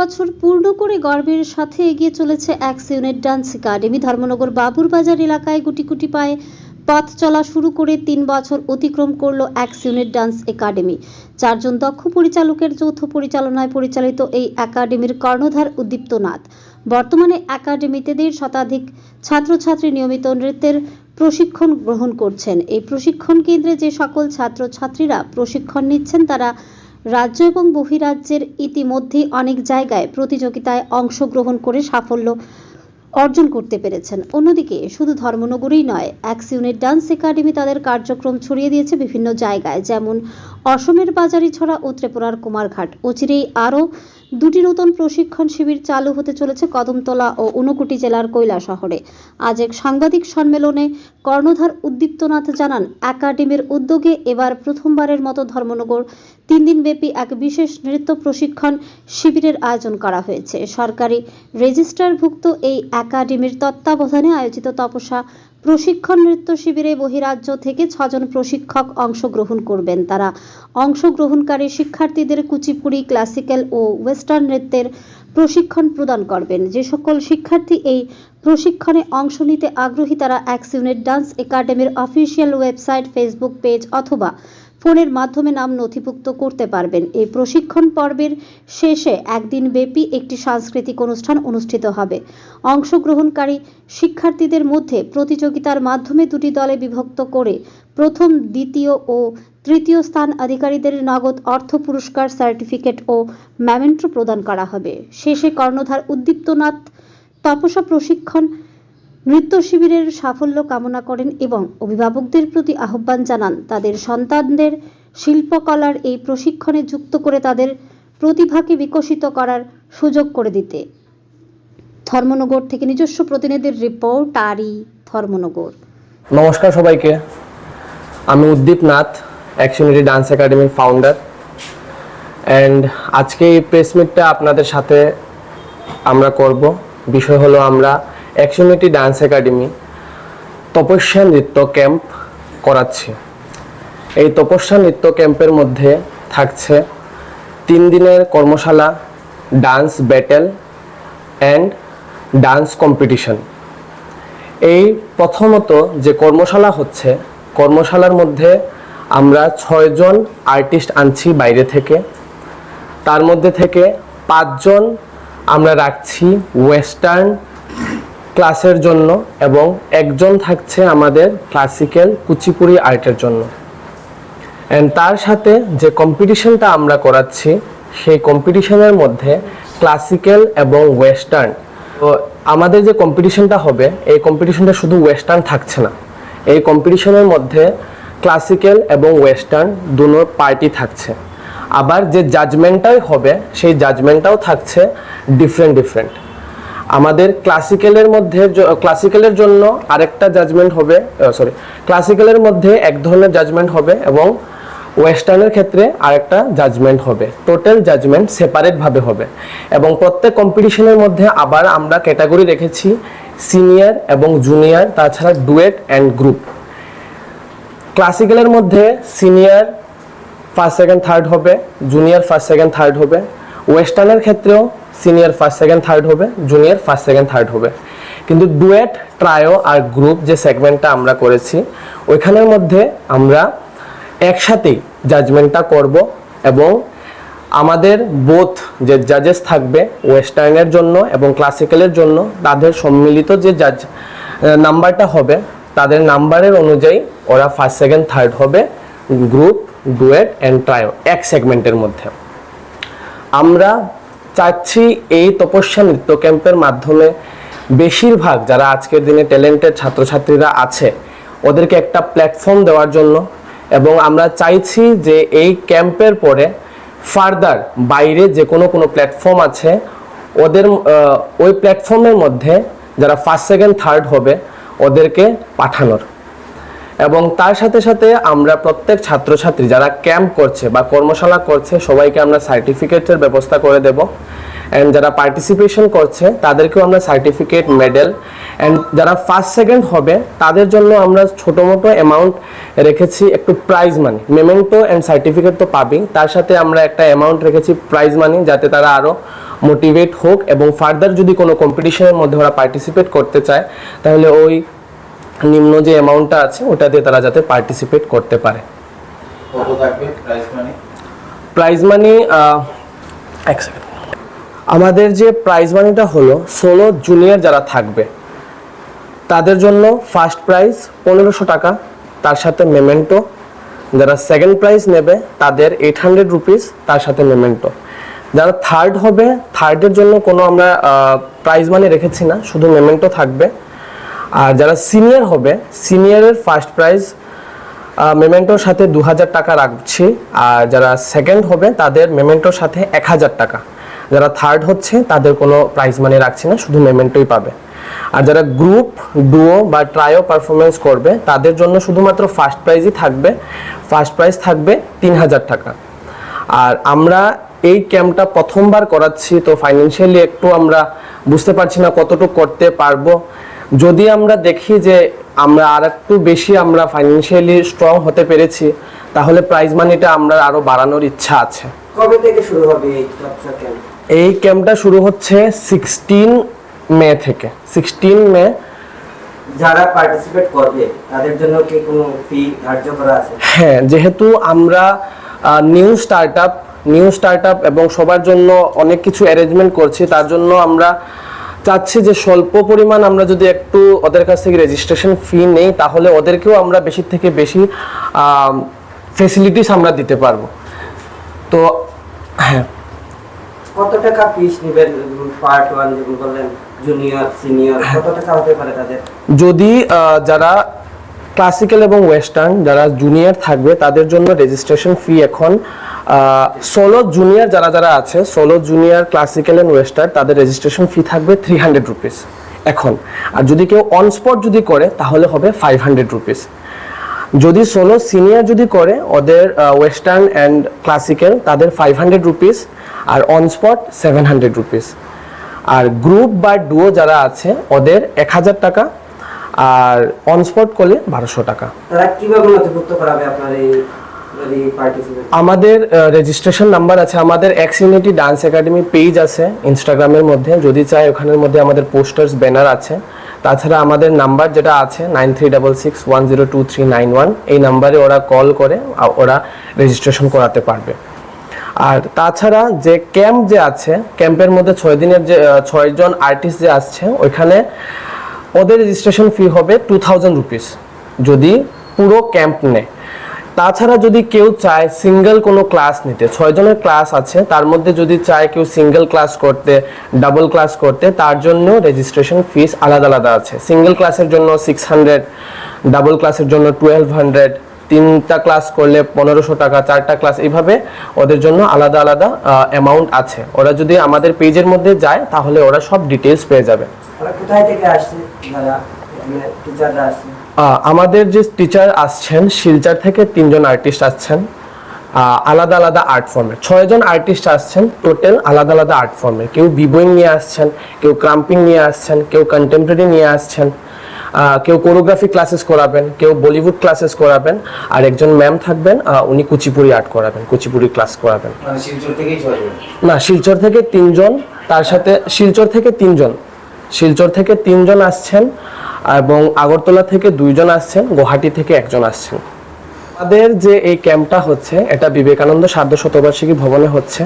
বছর পূর্ণ করে গর্বের সাথে এগিয়ে চলেছে X unit dance academy. Dharmanagar বাবুর বাজার এলাকায় গুটি গুটি পায়ে পথ চলা শুরু করে তিন বছর অতিক্রম করল এক্স ইউনিট ডান্স একাডেমি। চারজন দক্ষ পরিচালকের যৌথ পরিচালনায় পরিচালিত এই একাডেমির কর্ণধার উদ্দীপ্ত নাথ। বর্তমানে একাডেমিতে দেড় শতাধিক ছাত্রছাত্রী নিয়মিত নৃত্যের প্রশিক্ষণ গ্রহণ করছেন। এই প্রশিক্ষণ কেন্দ্রে যে সকল ছাত্রছাত্রীরা প্রশিক্ষণ নিচ্ছেন, তারা রাজ্য এবং বহিরাজ্যের ইতিমধ্যে অনেক জায়গায় প্রতিযোগিতায় অংশগ্রহণ করে সাফল্য অর্জন করতে পেরেছেন। অন্যদিকে, শুধু ধর্মনগরেই নয় অ্যাক্স ইউনিট ডান্স একাডেমি তাদের কার্যক্রম ছড়িয়ে দিয়েছে বিভিন্ন জায়গায়, যেমন অসমের বাজারি ছড়া ও ত্রিপুরার কুমারঘাট। অচিরেই আরও দুটি নতুন প্রশিক্ষণ শিবির চালু হতে চলেছে কদমতলা ও ঊনকোটি জেলার কৈলা শহরে। আজ এক সাংবাদিক সম্মেলনে কর্ণধার উদ্দীপ্তনাথ জানান, একাডেমির উদ্যোগে এবার প্রথমবারের মতো ধর্মনগর তিন দিনব্যাপী এক বিশেষ নৃত্য প্রশিক্ষণ শিবিরের আয়োজন করা হয়েছে। সরকারি রেজিস্ট্রারভুক্ত এই একাডেমির তত্ত্বাবধানে আয়োজিত তপসা প্রশিক্ষণ নৃত্য শিবিরে বহিরাজ্য থেকে ছজন প্রশিক্ষক অংশগ্রহণ করবেন তারা। অংশগ্রহণকারী শিক্ষার্থীদের কুচিপুড়ি, ক্লাসিক্যাল ও ওয়েস্টার্ন নৃত্যের প্রশিক্ষণ প্রদান করবেন। যে সকল শিক্ষার্থী এই প্রশিক্ষণে অংশ নিতে আগ্রহী তারা এক্স ইউনিট ডান্স একাডেমির অফিসিয়াল ওয়েবসাইট, ফেসবুক পেজ অথবা ফোনের মাধ্যমে নাম নথিভুক্ত করতে পারবেন। এই প্রশিক্ষণ পর্বের শেষে একদিন ব্যাপী একটি সাংস্কৃতিক অনুষ্ঠান অনুষ্ঠিত হবে। অংশগ্রহণকারী শিক্ষার্থীদের মধ্যে প্রতিযোগিতার মাধ্যমে দুটি দলে বিভক্ত করে প্রথম, দ্বিতীয় ও তৃতীয় স্থান অধিকারীদের নগদ অর্থ পুরস্কার, সার্টিফিকেট ও ম্যামেন্টো প্রদান করা হবে। শেষে কর্ণধার উদ্দীপ্তনাথ তপসা প্রশিক্ষণ, নৃত্য শিবিরের সাফল্য কামনা করেন এবং অভিভাবকদের প্রতি আহ্বান জানান। তাদের সন্তানদের শিল্পকলার এই প্রশিক্ষণে যুক্ত করে তাদের প্রতিভাকে বিকশিত করার সুযোগ করে দিতে। ধর্মনগর থেকে নিজস্ব প্রতিনিধির রিপোর্ট আরি ধর্মনগর। নমস্কার সবাইকে। আমি Uddip Nath X unity dance একাডেমির ফাউন্ডার অ্যান্ড আজকে এই প্রেস মিটটা আপনাদের সাথে আমরা করব। বিষয় হলো আমরা অ্যাকশনিটি ডান্স একাডেমি তপস্যা নৃত্য ক্যাম্প করাচ্ছি। এই তপস্যা নৃত্য ক্যাম্পের মধ্যে থাকছে তিন দিনের কর্মশালা dance battle and dance competition এই প্রথমত যে কর্মশালা হচ্ছে, কর্মশালার মধ্যে আমরা ছয়জন আর্টিস্ট আনছি বাইরে থেকে। তার মধ্যে থেকে পাঁচজন আমরা রাখছি ওয়েস্টার্ন ক্লাসের জন্য এবং একজন থাকছে আমাদের ক্লাসিক্যাল কুচিপুড়ি আর্টের জন্য। অ্যান্ড তার সাথে যে কম্পিটিশনটা আমরা করাচ্ছি, সেই কম্পিটিশনের মধ্যে ক্লাসিক্যাল এবং ওয়েস্টার্ন তো আমাদের যে কম্পিটিশনটা হবে, এই কম্পিটিশনটা শুধু ওয়েস্টার্ন থাকছে না। এই কম্পিটিশনের মধ্যে ক্লাসিক্যাল এবং ওয়েস্টার্ন দুনো পার্টি থাকছে। আবার যে জাজমেন্টটাই হবে, সেই জাজমেন্টটাও থাকছে ডিফারেন্ট ডিফারেন্ট আমাদের ক্লাসিক্যালের মধ্যে ক্লাসিক্যালের জন্য আরেকটা জাজমেন্ট হবে সরি ক্লাসিক্যালের মধ্যে এক ধরনের জাজমেন্ট হবে এবং ওয়েস্টার্নের ক্ষেত্রে আরেকটা জাজমেন্ট হবে। টোটাল জাজমেন্ট সেপারেটভাবে হবে। এবং প্রত্যেক কম্পিটিশনের মধ্যে আবার আমরা ক্যাটাগরি রেখেছি সিনিয়র এবং জুনিয়র তাছাড়া ডুয়েট অ্যান্ড গ্রুপ ক্লাসিক্যালের মধ্যে সিনিয়র ফার্স্ট সেকেন্ড থার্ড হবে জুনিয়র ফার্স্ট সেকেন্ড থার্ড হবে। ওয়েস্টার্নের ক্ষেত্রেও সিনিয়র ফার্স্ট সেকেন্ড থার্ড হবে জুনিয়র ফার্স্ট সেকেন্ড থার্ড হবে। কিন্তু ডুয়েট ট্রায়ো আর গ্রুপ যে সেগমেন্টটা আমরা করেছি, ওইখানের মধ্যে আমরা একসাথেই জাজমেন্টটা করব এবং আমাদের বোথ যে জাজেস থাকবে ওয়েস্টার্নের জন্য এবং ক্লাসিক্যালের জন্য, তাদের সম্মিলিত যে জাজ নাম্বারটা হবে, তাদের নাম্বারের অনুযায়ী ওরা ফার্স্ট সেকেন্ড থার্ড হবে। গ্রুপ ডুয়েট অ্যান্ড ট্রায়ো এক সেগমেন্টের মধ্যে। আমরা চাচ্ছি এই তপস্যা নৃত্য ক্যাম্পের মাধ্যমে বেশিরভাগ যারা আজকের দিনে ট্যালেন্টেড ছাত্রছাত্রীরা আছে, ওদেরকে একটা প্ল্যাটফর্ম দেওয়ার জন্য এবং আমরা চাইছি যে এই ক্যাম্পের পরে ফার্দার বাইরে যে কোনো কোনো প্ল্যাটফর্ম আছে, ওদের ওই প্ল্যাটফর্মের মধ্যে যারা ফার্স্ট সেকেন্ড থার্ড হবে, ওদেরকে পাঠানোর। এবং তার সাথে সাথে আমরা প্রত্যেক ছাত্রছাত্রী যারা ক্যাম্প করছে বা কর্মশালা করছে, সবাইকে আমরা সার্টিফিকেটের ব্যবস্থা করে দেব। অ্যান্ড যারা পার্টিসিপেশন করছে, তাদেরকেও আমরা সার্টিফিকেট মেডেল অ্যান্ড যারা ফার্স্ট সেকেন্ড হবে, তাদের জন্য আমরা ছোটো মোটো অ্যামাউন্ট রেখেছি একটু prize money memento and certificate তো পাবেই। তার সাথে আমরা একটা অ্যামাউন্ট রেখেছি প্রাইজ মানি যাতে তারা আরও মোটিভেট হোক এবং ফার্দার যদি কোনো কম্পিটিশনের মধ্যে ওরা পার্টিসিপেট করতে চায়, তাহলে ওই নিম্ন যে অ্যামাউন্টটা আছে ওটা দিয়ে তারা যাতে পার্টিসিপেট করতে পারে। প্রাইজ মানি এক সেকেন্ড আমাদের যে প্রাইজ মানিটা হলো ষোলো জুনিয়র যারা থাকবে তাদের জন্য ফার্স্ট প্রাইজ পনেরোশো টাকা তার সাথে মেমেন্টো যারা সেকেন্ড প্রাইজ নেবে তাদের এইট হান্ড্রেড রুপিস তার সাথে মেমেন্টো যারা থার্ড হবে থার্ডের জন্য কোনো আমরা প্রাইজ মানি রেখেছি না শুধু মেমেন্টো থাকবে। আর যারা সিনিয়র হবে সিনিয়রের ফার্স্ট প্রাইজ মেমেন্টোর সাথে দু হাজার টাকা রাখছি। আর যারা সেকেন্ড হবে, তাদের মেমেন্টোর সাথে এক হাজার টাকা। যারা থার্ড হচ্ছে, তাদের কোনো প্রাইজ মানি রাখছি না, শুধু মেমেন্টোই পাবে। আর যারা গ্রুপ ডুও বা ট্রায়ো পারফরমেন্স করবে, তাদের জন্য শুধুমাত্র ফার্স্ট প্রাইজই থাকবে। ফার্স্ট প্রাইজ থাকবে তিন হাজার টাকা। আর আমরা এই ক্যাম্পটা প্রথমবার করাচ্ছি, তো ফাইন্যান্সিয়ালি একটু আমরা বুঝতে পারছি না কতটুকু করতে পারব। যদি আমরা দেখি যে আমরা আর একটু বেশি আমরা ফাইন্যান্সিয়ালি স্ট্রং হতে পেরেছি তাহলে প্রাইজ মানিটা আমরা আরও বাড়ানোর ইচ্ছা আছে। কবে থেকে শুরু হবে এই ক্যাম্পটা শুরু হচ্ছে সিক্সটিন মে থেকে। সিক্সটিন মে যারা পার্টিসিপেট করবে তাদের জন্য কি কোনো ফি ধার্য করা আছে? হ্যাঁ যেহেতু আমরা নিউ স্টার্টআপ নিউ স্টার্টআপ এবং সবার জন্য অনেক কিছু অ্যারেঞ্জমেন্ট করছি তার জন্য আমরা চাচ্ছি যে স্বল্প পরিমাণ আমরা যদি একটু ওদের কাছ থেকে রেজিস্ট্রেশন ফি নেই তাহলে ওদেরকেও আমরা বেশি থেকে বেশি ফেসিলিটিস আমরা দিতে পারব। তো হ্যাঁ। কত টাকা ফিস নেবেন পার্ট ওয়ান যেমন বললেন জুনিয়র সিনিয়র কত টাকা হতে পারে তাদের? যদি যারা ক্লাসিক্যাল এবং ওয়েস্টার্ন যারা জুনিয়র থাকবে তাদের জন্য রেজিস্ট্রেশন ফি এখন সোলো জুনিয়র যারা যারা আছে solo junior classical and western তাদের রেজিস্ট্রেশন ফি থাকবে থ্রি হান্ড্রেড রুপিস এখন। আর যদি কেউ অন স্পট যদি করে, তাহলে হবে ফাইভ হান্ড্রেড রুপিস যদি সোলো সিনিয়র যদি করে, ওদের ওয়েস্টার্ন অ্যান্ড ক্লাসিক্যাল তাদের five hundred rupees R on spot seven hundred rupees R group বা ডুও যারা আছে, ওদের এক হাজার টাকা, আর অন স্পট করলে বারোশো টাকা। কীভাবে নথিভুক্ত করাবে আপনার এই আমাদের রেজিস্ট্রেশন নাম্বার আছে। আমাদের X unity dance academy page আছে ইনস্টাগ্রামের মধ্যে। যদি চাই ওখানের মধ্যে আমাদের পোস্টার্স ব্যানার আছে। তাছাড়া আমাদের নাম্বার যেটা আছে nine three double six one zero two three nine one এই নাম্বারে ওরা কল করে ওরা রেজিস্ট্রেশন করাতে পারবে। আর তাছাড়া যে ক্যাম্প যে আছে ক্যাম্পের মধ্যে ছয় দিনের যে ছয়জন আর্টিস্ট যে আসছে, ওইখানে ওদের রেজিস্ট্রেশন ফি হবে টু থাউজেন্ড রুপিস যদি পুরো ক্যাম্প নেয়। তাছাড়া যদি কেউ চায় সিঙ্গেল কোনো ক্লাস নিতে, ছয়জনের ক্লাস আছে, তার মধ্যে যদি চায় কেউ সিঙ্গেল ক্লাস করতে ডাবল ক্লাস করতে, তার জন্য রেজিস্ট্রেশন ফিস আলাদা আলাদা আছে। সিঙ্গেল ক্লাসের জন্য সিক্স হান্ড্রেড ডাবল ক্লাসের জন্য টুয়েলভ হান্ড্রেড তিনটা ক্লাস করলে পনেরোশো টাকা, চারটা ক্লাস এইভাবে ওদের জন্য আলাদা আলাদা অ্যামাউন্ট আছে। ওরা যদি আমাদের পেজের মধ্যে যায়, তাহলে ওরা সব ডিটেলস পেয়ে যাবে। কোথায় থেকে আসছে? যারা মানে টিচাররা আসছে। আমাদের যে টিচার আসছেন শিলচর থেকে তিনজন আর্টিস্ট আসছেন আলাদা আলাদা আর্ট ফর্মে ছয়জন আর্টিস্ট আসছেন টোটাল আলাদা আলাদা আর্ট ফর্মে কেউ বিবোয়িং নিয়ে আসছেন কেউ ক্রাম্পিং নিয়ে আসছেন কেউ কন্টেম্পোরারি নিয়ে আসছেন কেউ কোরিওগ্রাফি ক্লাসেস করাবেন কেউ বলিউড ক্লাসেস করাবেন আর একজন ম্যাম থাকবেন উনি কুচিপুরি আর্ট করাবেন কুচিপুরি ক্লাস করাবেন। মানে না শিলচর থেকে তিনজন তার সাথে শিলচর থেকে তিনজন শিলচর থেকে তিনজন আসছেন এবং আগরতলা থেকে দুইজন আসছেন, গুয়াহাটি থেকে একজন আসছেন। আমাদের যে এই ক্যাম্পটা হচ্ছে, এটা বিবেকানন্দ সার্ধ শতবার্ষিকী ভবনে হচ্ছে।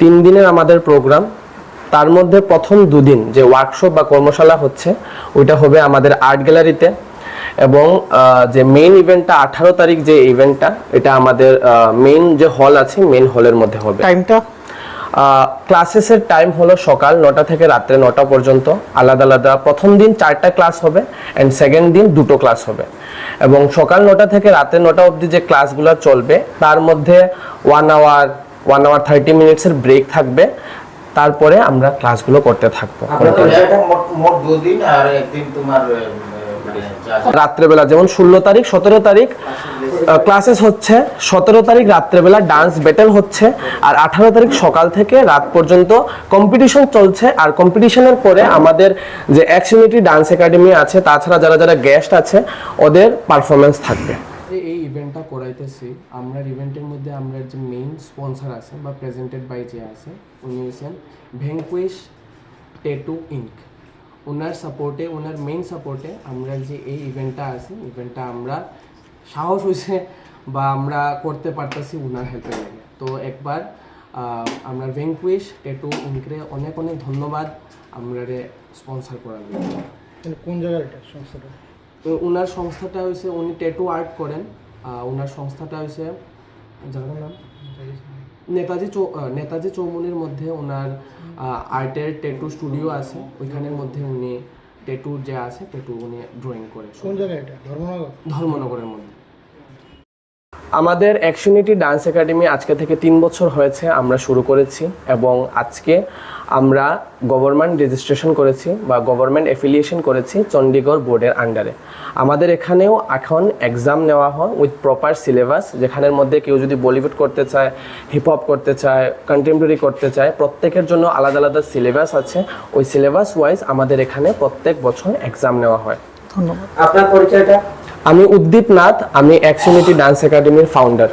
তিন দিনের আমাদের প্রোগ্রাম। তার মধ্যে প্রথম দুদিন যে ওয়ার্কশপ বা কর্মশালা হচ্ছে, ওইটা হবে আমাদের আর্ট গ্যালারিতে এবং যে মেইন ইভেন্টটা আঠারো তারিখ যে ইভেন্টটা এটা আমাদের মেইন যে হল আছে মেইন হলের মধ্যে হবে। টাইমটা ক্লাসেসের টাইম হলো সকাল নটা থেকে রাত্রে নটা পর্যন্ত। আলাদা আলাদা। প্রথম দিন চারটা ক্লাস হবে অ্যান্ড সেকেন্ড দিন দুটো ক্লাস হবে। এবং সকাল নটা থেকে রাত্রে নটা অবধি যে ক্লাসগুলো চলবে তার মধ্যে one hour one hour thirty মিনিটসের break থাকবে। তারপরে আমরা ক্লাসগুলো করতে থাকব। মোট দুদিন আর একদিন তোমার রাত্রেবেলা যেমন ষোলো তারিখ সতেরো তারিখ ক্লাসেস হচ্ছে সতেরো তারিখ রাত্রেবেলা ডান্স ব্যাটেল হচ্ছে আর আঠারো তারিখ সকাল থেকে রাত পর্যন্ত কম্পিটিশন চলছে আর কম্পিটিশনের পরে আমাদের যে ইউনিটি ডান্স একাডেমি আছে তাছাড়া যারা যারা গেস্ট আছে ওদের পারফরমেন্স থাকবে। এই ইভেন্টটা করাইতেছি আমরা ইভেন্টের মধ্যে আমরা যে মেইন স্পন্সর আছে বা প্রেজেন্টেড বাই যে আছে উনি হচ্ছেন ভেঙ্কুইশ টেটু ইঙ্ক ওনার সাপোর্টে ওনার মেইন সাপোর্টে আমরা যে এই ইভেন্টটা আছে ইভেন্টটা আমরা সাহস হয়েছে বা আমরা করতে পারতেছি ওনার হেল্পে লাগে। তো একবার আমরা ভেঙ্কুইশ টেটু ইঙ্করে অনেক অনেক ধন্যবাদ আমরা স্পন্সার করার জন্য। মানে কোন জায়গার এটা সংস্থাটা? তো ওনার সংস্থাটা হয়েছে উনি ট্যাটু আর্ট করেন। ওনার সংস্থাটা হয়েছে জানার নাম? নেতাজি চৌ নেতাজি চৌমুনির মধ্যে ওনার আর্টের টেটু স্টুডিও আছে। ওইখানের মধ্যে উনি ট্যাটু যে আছে টেটু উনি ড্রয়িং করে। কোন জায়গায় এটা? ধর্মনগর? ধর্মনগরের মধ্যে। আমাদের অ্যাকশনিটি ডান্স একাডেমি আজকে থেকে তিন বছর হয়েছে আমরা শুরু করেছি এবং আজকে আমরা গভর্নমেন্ট রেজিস্ট্রেশন করেছি বা গভর্নমেন্ট অ্যাফিলিয়েশন করেছি চণ্ডীগড় বোর্ডের আন্ডারে আমাদের এখানেও এখন এক্সাম নেওয়া হয় উইথ প্রপার সিলেবাস যেখানের মধ্যে কেউ যদি বলিউড করতে চায় হিপ হপ করতে চায় কন্টেম্পোরারি করতে চায় প্রত্যেকের জন্য আলাদা আলাদা সিলেবাস আছে। ওই সিলেবাস ওয়াইজ আমাদের এখানে প্রত্যেক বছর এক্সাম নেওয়া হয়। ধন্যবাদ। আপনার পরিচয়টা? আমি উদ্দীপ নাথ আমি অ্যাকশনিটি ডান্স একাডেমির ফাউন্ডার